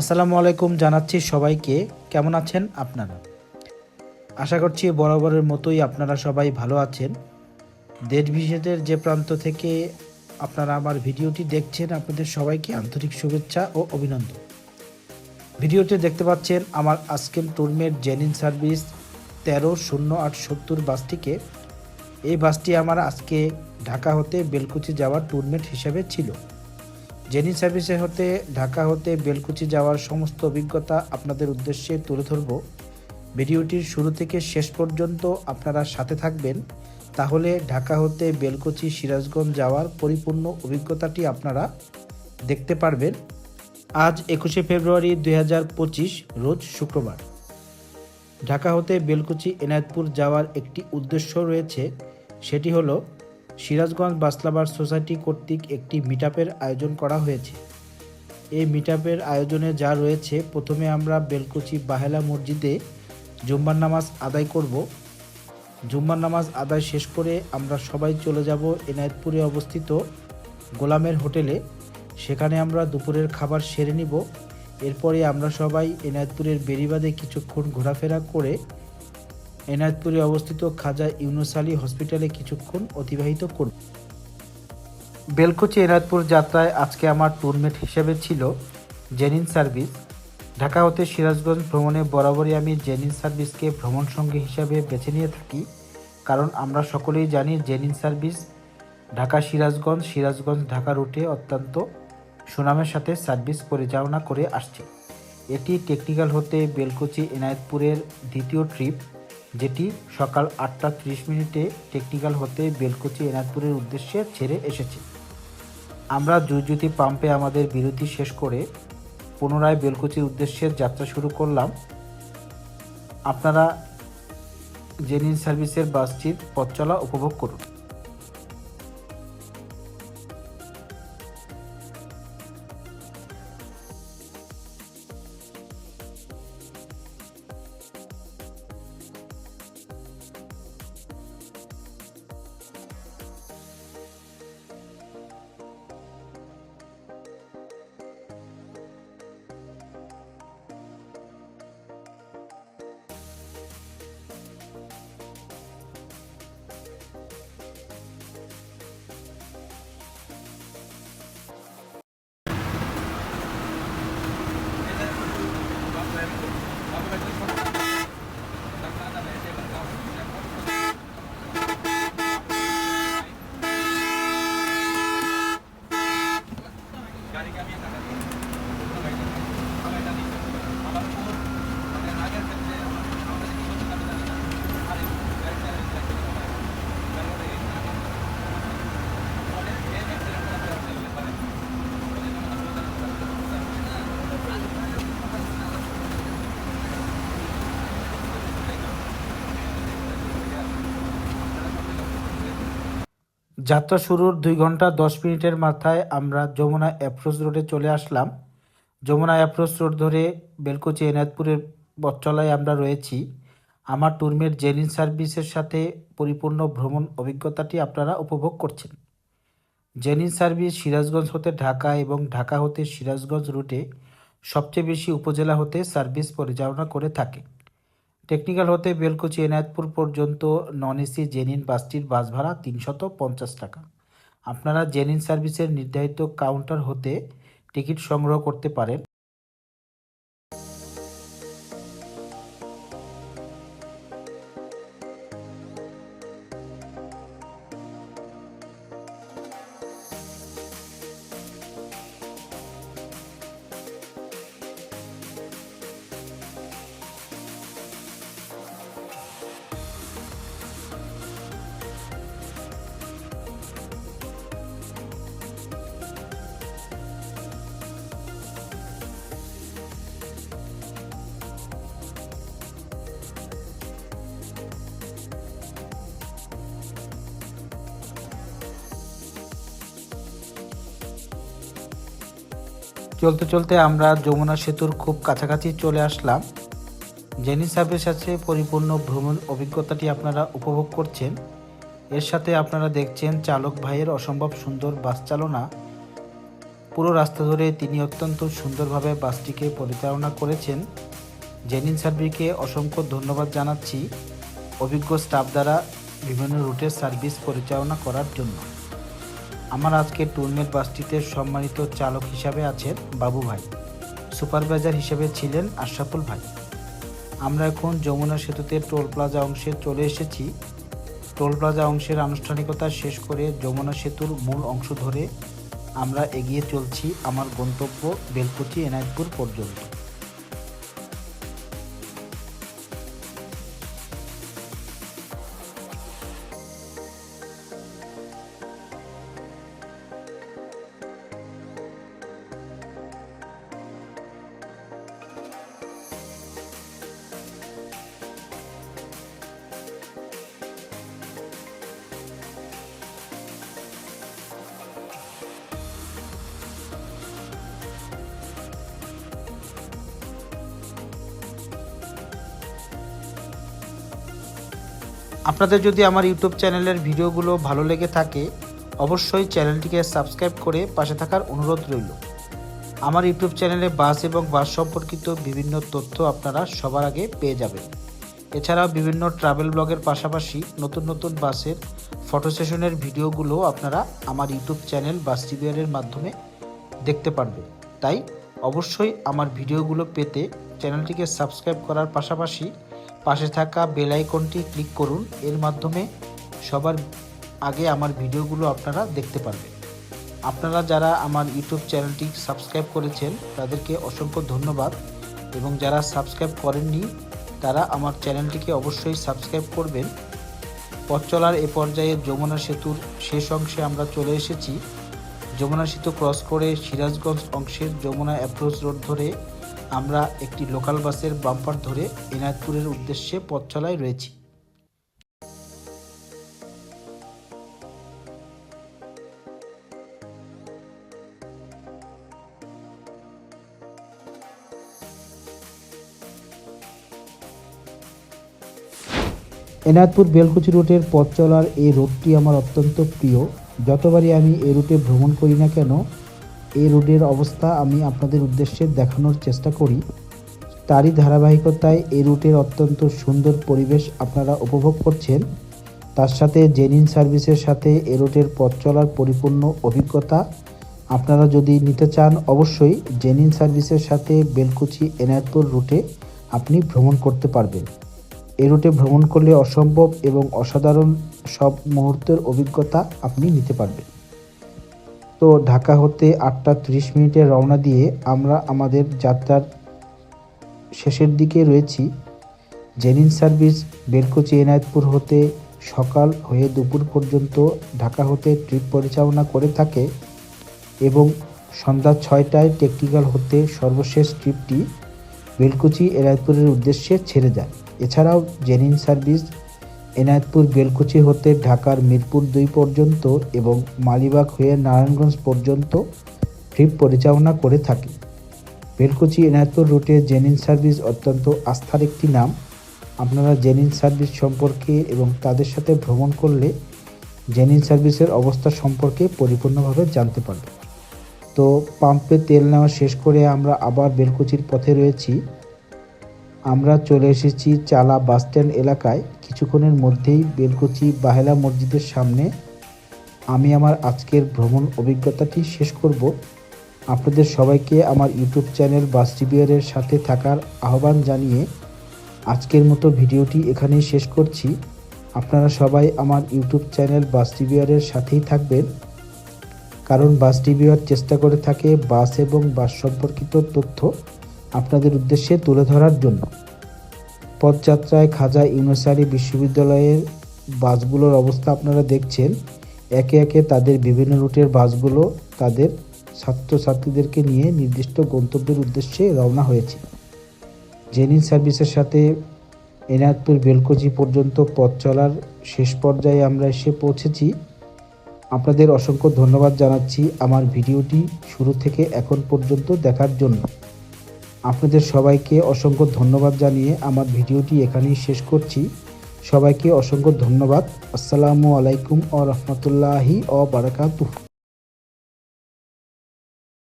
আসসালামু আলাইকুম জানাচ্ছি সবাইকে। কেমন আছেন আপনারা? আশা করছি বরাবরের মতোই আপনারা সবাই ভালো আছেন। দেশ বিদেশের যে প্রান্ত থেকে আপনারা আমার ভিডিওটি দেখছেন, আপনাদের সবাইকে আন্তরিক শুভেচ্ছা ও অভিনন্দন। ভিডিওতে দেখতে পাচ্ছেন আমার আজকের টুরমেট জেনিন সার্ভিস তেরো শূন্য আট সত্তর বাসটিকে। এই বাসটি আমার আজকে ঢাকা হতে বেলকুচি যাওয়ার টুরমেট হিসেবে ছিল। জেনি সার্ভিসে হতে, ঢাকা হতে, বেলকুচি যাওয়ার সমস্ত অভিজ্ঞতা আপনাদের উদ্দেশ্যে তুলে ধরব। ভিডিওটির শুরু থেকে শেষ পর্যন্ত আপনারা সাথে থাকবেন। তাহলে ঢাকা হতে, বেলকুচি, সিরাজগঞ্জ যাওয়ার পরিপূর্ণ অভিজ্ঞতাটি আপনারা দেখতে পারবেন। আজ একুশে ফেব্রুয়ারি দু হাজার পঁচিশ, রোজ শুক্রবার। ঢাকা হতে, বেলকুচি, এনায়তপুর যাওয়ার একটি উদ্দেশ্য রয়েছে। সেটি হলো সিরাজগঞ্জ বাসলাবার সোসাইটি কর্তৃক একটি মিটআপের আয়োজন করা হয়েছে। এই মিটআপের আয়োজনে যা রয়েছে, প্রথমে আমরা বেলকুচি বাহেলা মসজিদে জুম্মার নামাজ আদায় করব। জুম্মার নামাজ আদায় শেষ করে আমরা সবাই চলে যাব এনায়েতপুরে অবস্থিত গোলামের হোটেলে। সেখানে আমরা দুপুরের খাবার সেরে নিব। এরপরে আমরা সবাই এনায়েতপুরের বেরিবাদে কিছুক্ষণ ঘোরাফেরা করে এনায়েতপুরে অবস্থিত খাজা ইউনুস আলী হসপিটালে কিছুক্ষণ অতিবাহিত করব। বেলকুচি এনায়তপুর যাত্রায় আজকে আমার টুরমেট হিসেবে ছিল জেনিন সার্ভিস। ঢাকা হতে সিরাজগঞ্জ ভ্রমণে বরাবরই আমি জেনিন সার্ভিসকে ভ্রমণ সঙ্গী হিসাবে বেছে নিয়ে থাকি, কারণ আমরা সকলেই জানি জেনিন সার্ভিস ঢাকা সিরাজগঞ্জ সিরাজগঞ্জ ঢাকা রুটে অত্যন্ত সুনামের সাথে সার্ভিস পরিচালনা করে আসছে। এটি টেকনিক্যাল হতে বেলকুচি এনায়েতপুরের দ্বিতীয় ট্রিপ। যেটি সকাল আটটা ত্রিশ মিনিটে টেকনিক্যাল হতে বেলকুচি এনাদপুরের উদ্দেশ্যে ছেড়ে এসেছে। আমরা জুজ্যোতি পাম্পে আমাদের বিরতি শেষ করে পুনরায় বেলকুচির উদ্দেশ্যে যাত্রা শুরু করলাম। আপনারা জেনিন সার্ভিসের বাসটির পথ চলা উপভোগ করুন। যাত্রা শুরুর দুই ঘণ্টা দশ মিনিটের মাথায় আমরা যমুনা অ্যাপ্রোচ রোডে চলে আসলাম। যমুনা অ্যাপ্রোচ রোড ধরে বেলকুচি, এনায়তপুরের পথচলায় আমরা রয়েছি। আমার টুরমেট জেনিন সার্ভিসের সাথে পরিপূর্ণ ভ্রমণ অভিজ্ঞতাটি আপনারা উপভোগ করছেন। জেনিন সার্ভিস সিরাজগঞ্জ হতে ঢাকা এবং ঢাকা হতে সিরাজগঞ্জ রুটে সবচেয়ে বেশি উপজেলা হতে সার্ভিস পরিচালনা করে থাকে। টেকনিক্যাল হতে বেলকুচি, এনায়তপুর পর্যন্ত নন এসি জেনিন বাসটির বাস ভাড়া তিনশত পঞ্চাশ টাকা। আপনারা জেনিন সার্ভিসের নির্ধারিত কাউন্টার হতে টিকিট সংগ্রহ করতে পারেন। চলতে চলতে আমরা যমুনা সেতুর খুব কাছাকাছি চলে আসলাম। জেনি সার্ভিস আছে, পরিপূর্ণ ভ্রমণ অভিজ্ঞতাটি আপনারা উপভোগ করছেন। এর সাথে আপনারা দেখছেন চালক ভাইয়ের অসম্ভব সুন্দর বাস চালনা। পুরো রাস্তা ধরে তিনি অত্যন্ত সুন্দরভাবে বাসটিকে পরিচালনা করেছেন। জেনিন সার্ভিসকে অসংখ্য ধন্যবাদ জানাচ্ছি অভিজ্ঞ স্টাফ দ্বারা বিভিন্ন রুটের সার্ভিস পরিচালনা করার জন্য। আমার আজকে টুলমেট বাসটিতে সম্মানিত চালক হিসাবে আছেন বাবু ভাই, সুপারভাইজার হিসেবে ছিলেন আশরাফুল ভাই। আমরা এখন যমুনা সেতুতে টোল প্লাজা অংশে চলে এসেছি। টোল প্লাজা অংশের আনুষ্ঠানিকতা শেষ করে যমুনা সেতুর মূল অংশ ধরে আমরা এগিয়ে চলছি আমার গন্তব্য বেলকুচি, এনায়তপুর পর্যন্ত। আপনাদের যদি আমার ইউটিউব চ্যানেলের ভিডিওগুলো ভালো লেগে থাকে, অবশ্যই চ্যানেলটিকে সাবস্ক্রাইব করে পাশে থাকার অনুরোধ রইল। আমার ইউটিউব চ্যানেলে বাস এবং বাস সম্পর্কিত বিভিন্ন তথ্য আপনারা সবার আগে পেয়ে যাবেন। এছাড়াও বিভিন্ন ট্রাভেল ব্লগের পাশাপাশি নতুন নতুন বাসের ফটো সেশনের ভিডিওগুলো আপনারা আমার ইউটিউব চ্যানেল বাস টিভিআরের মাধ্যমে দেখতে পারবেন। তাই অবশ্যই আমার ভিডিওগুলো পেতে চ্যানেলটিকে সাবস্ক্রাইব করার পাশাপাশি পাশে থাকা বেল আইকনটি ক্লিক করুন। এর মাধ্যমে সবার আগে আমার ভিডিওগুলো আপনারা দেখতে পারবেন। আপনারা যারা আমার ইউটিউব চ্যানেলটি সাবস্ক্রাইব করেছেন, তাদেরকে অসংখ্য ধন্যবাদ। এবং যারা সাবস্ক্রাইব করেননি, তারা আমার চ্যানেলটিকে অবশ্যই সাবস্ক্রাইব করবেন। পথ চলার এ পর্যায়ে যমুনা সেতুর শেষ অংশে আমরা চলে এসেছি। যমুনা সেতু ক্রস করে সিরাজগঞ্জ অংশের যমুনা অ্যাপ্রোচ রোড ধরে আমরা একটি লোকাল বাসের বাম্পার ধরে এনায়তপুরের উদ্দেশ্যে পথ চলায় রয়েছি। এনায়তপুর বেলকুচি রুটের পথ চলার এই রোডটি আমার অত্যন্ত প্রিয়। যতবারই আমি এই রুটে ভ্রমণ করি না কেন এই রোডের অবস্থা আমি আপনাদের উদ্দেশ্যে দেখানোর চেষ্টা করি। তারই ধারাবাহিকতায় এই রুটের অত্যন্ত সুন্দর পরিবেশ আপনারা উপভোগ করছেন। তার সাথে জেনিন সার্ভিসের সাথে এ রুটের পথ চলার পরিপূর্ণ অভিজ্ঞতা। আপনারা যদি নিতে চান, অবশ্যই জেনিন সার্ভিসের সাথে বেলকুচি এনায়তপুর রুটে আপনি ভ্রমণ করতে পারবেন। এই রুটে ভ্রমণ করলে অসম্ভব এবং অসাধারণ সব মুহূর্তের অভিজ্ঞতা আপনি নিতে পারবেন। তো ঢাকা হতে আটটা ত্রিশ মিনিটে রওনা দিয়ে আমরা আমাদের যাত্রার শেষের দিকে রয়েছি। জেনিন সার্ভিস, বেলকুচি এনায়তপুর হতে সকাল হয়ে দুপুর পর্যন্ত ঢাকা হতে ট্রিপ পরিচালনা করে থাকে এবং সন্ধ্যা ছয়টায় টেকনিক্যাল হতে সর্বশেষ ট্রিপটি বেলকুচি এনায়তপুরের উদ্দেশ্যে ছেড়ে যায়। এছাড়াও জেনিন সার্ভিস এনায়তপুর বেলকুচি হতে ঢাকার মিরপুর দুই পর্যন্ত এবং মালিবাগ হয়ে নারায়ণগঞ্জ পর্যন্ত ট্রিপ পরিচালনা করে থাকি। বেলকুচি এনায়তপুর রুটে জেনিন সার্ভিস অত্যন্ত আস্থার একটি নাম। আপনারা জেনিন সার্ভিস সম্পর্কে এবং তাদের সাথে ভ্রমণ করলে জেনিন সার্ভিসের অবস্থা সম্পর্কে পরিপূর্ণভাবে জানতে পারবেন। তো পাম্পে তেল নেওয়া শেষ করে আমরা আবার বেলকুচির পথে রয়েছি। আমরা চলে এসেছি চালা বাসস্ট্যান্ড এলাকায়। কিছুক্ষণের মধ্যেই বেলকুচি বাহেলা মসজিদের সামনে। আমি আমার আজকের ভ্রমণ অভিজ্ঞতাটি শেষ করব। আপনাদের সবাইকে আমার ইউটিউব চ্যানেল বাস টিভিয়ারের সাথে থাকার আহ্বান জানিয়ে আজকের মতো ভিডিওটি এখানেই শেষ করছি। আপনারা সবাই আমার ইউটিউব চ্যানেল বাস টিভিয়ারের সাথেই থাকবেন। কারণ বাস টিভিআর চেষ্টা করে থাকে বাস এবং বাস সম্পর্কিত তথ্য। আপনাদের উদ্দেশ্যে তুলে ধরার জন্য। পথযাত্রায় খাজা ইউনুসারি বিশ্ববিদ্যালয়ের বাসগুলোর অবস্থা আপনারা দেখছেন। একে একে তাদের বিভিন্ন রুটের বাসগুলো তাদের ছাত্রছাত্রীদেরকে নিয়ে নির্দিষ্ট গন্তব্যের উদ্দেশ্যে রওনা হয়েছে। জেনিন সার্ভিসের সাথে এনায়তপুর বেলকুচি পর্যন্ত পথ চলার শেষ পর্যায়ে আমরা এসে পৌঁছেছি। আপনাদের অসংখ্য ধন্যবাদ জানাচ্ছি আমার ভিডিওটি শুরু থেকে এখন পর্যন্ত দেখার জন্য। আপনাদের সবাইকে অসংখ্য ধন্যবাদ জানিয়ে আমার ভিডিওটি এখানেই শেষ করছি। সবাইকে অসংখ্য ধন্যবাদ। আসসালামু আলাইকুম ও রহমতুল্লাহি ও বারাকাতুহ।